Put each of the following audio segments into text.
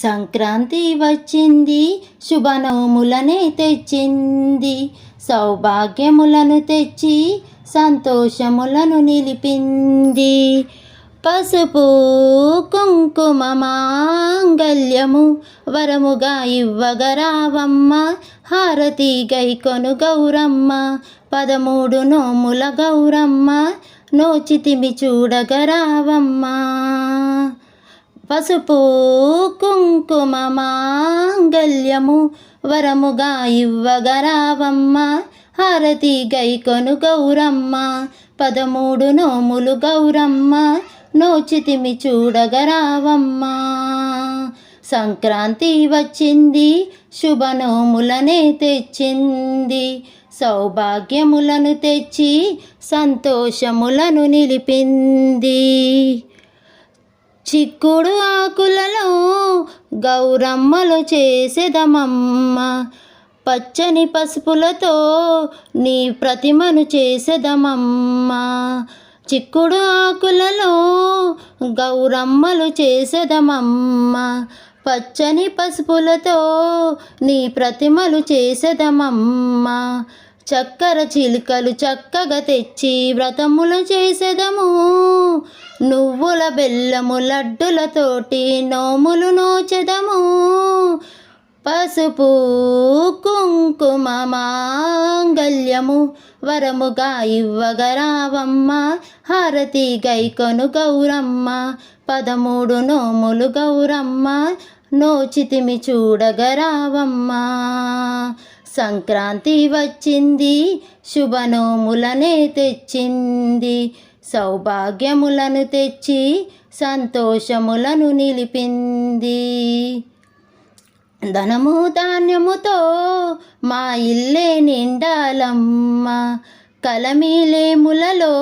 సంక్రాంతి వచ్చింది శుభనోములనే తెచ్చింది సౌభాగ్యములను తెచ్చి సంతోషములను నిలిపింది. పసుపు కుంకుమ మాంగల్యము వరముగా ఇవ్వగరావమ్మ హారతి గైకొను గౌరమ్మ పదమూడు నోముల గౌరమ్మ నోచితిమి చూడగరావమ్మ పసుపు కుంకుమ మాంగల్యము వరముగా ఇవ్వగరావమ్మ. హారతి గైకొను గౌరమ్మ. పదమూడు నోములు గౌరమ్మ. నోచితిమి చూడగరావమ్మ. సంక్రాంతి వచ్చింది శుభనోములనే తెచ్చింది. సౌభాగ్యములను తెచ్చి సంతోషములను నిలిపింది. చిక్కుడు ఆకులలో గౌరమ్మలు చేసేదమమ్మ పచ్చని పసుపులతో నీ ప్రతిమను చేసేదమమ్మ చిక్కుడు ఆకులలో గౌరమ్మలు చేసేదమమ్మ పచ్చని పసుపులతో నీ ప్రతిమలు చేసేదమమ్మ చక్కెర చిలుకలు చక్కగా తెచ్చి వ్రతములు చేసేదము. నువ్వుల బెల్లము లడ్డులతోటి నోములు నోచెదము. పసుపు కుంకుమ మాంగల్యము వరముగా ఇవ్వగరావమ్మ హారతి గైకొను గౌరమ్మ. పదమూడు నోములు గౌరమ్మ. నోచితిమి చూడగరావమ్మా. సంక్రాంతి వచ్చింది శుభనోములనే తెచ్చింది. సౌభాగ్యములను తెచ్చి సంతోషములను నిలిపింది. ధనము ధాన్యముతో మా ఇల్లే నిండాలమ్మ. కలమీలేములలో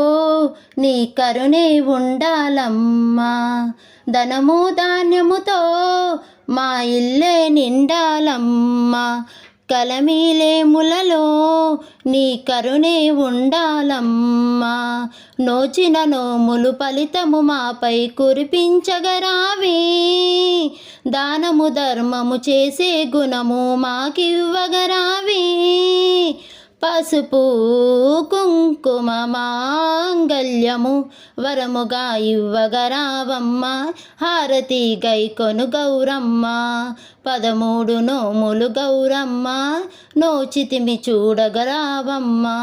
నీ కరుణే ఉండాలమ్మా. ధనము ధాన్యముతో మా ఇల్లే నిండాలమ్మా. కలమీలేములలో నీ కరుణే ఉండాలమ్మా. నోచిన నోములు ఫలితము మాపై కురిపించగరావి. దానము ధర్మము చేసే గుణము మాకివ్వగరావి. పసుపు కుంకుమ మాంగల్యము వరముగా ఇవ్వగరావమ్మ హారతి గైకొను గౌరమ్మ. పదమూడు నోములు గౌరమ్మ. నోచితిమి చూడగరావమ్మా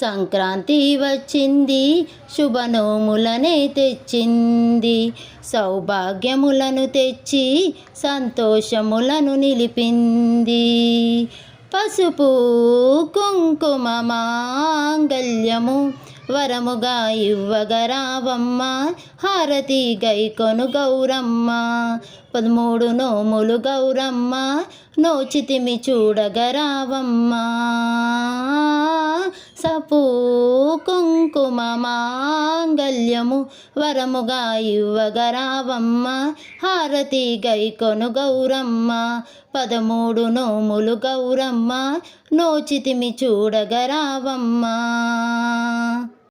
సంక్రాంతి వచ్చింది శుభనోములనే తెచ్చింది. సౌభాగ్యములను తెచ్చి సంతోషములను నిలిపింది. పసుపు కుంకుమ మాంగల్యము వరముగా ఇవ్వగరావమ్మ. హారతి గైకొను గౌరమ్మ. పదమూడు నోములు గౌరమ్మ నోచితిమి చూడగరావమ్మ. సపు కుంకుమ మాంగల్యము వరముగా ఇవ్వగరావమ్మ. హారతి గైకొను గౌరమ్మ. పదమూడు నోములు గౌరమ్మ నోచితిమి చూడగరావమ్మ.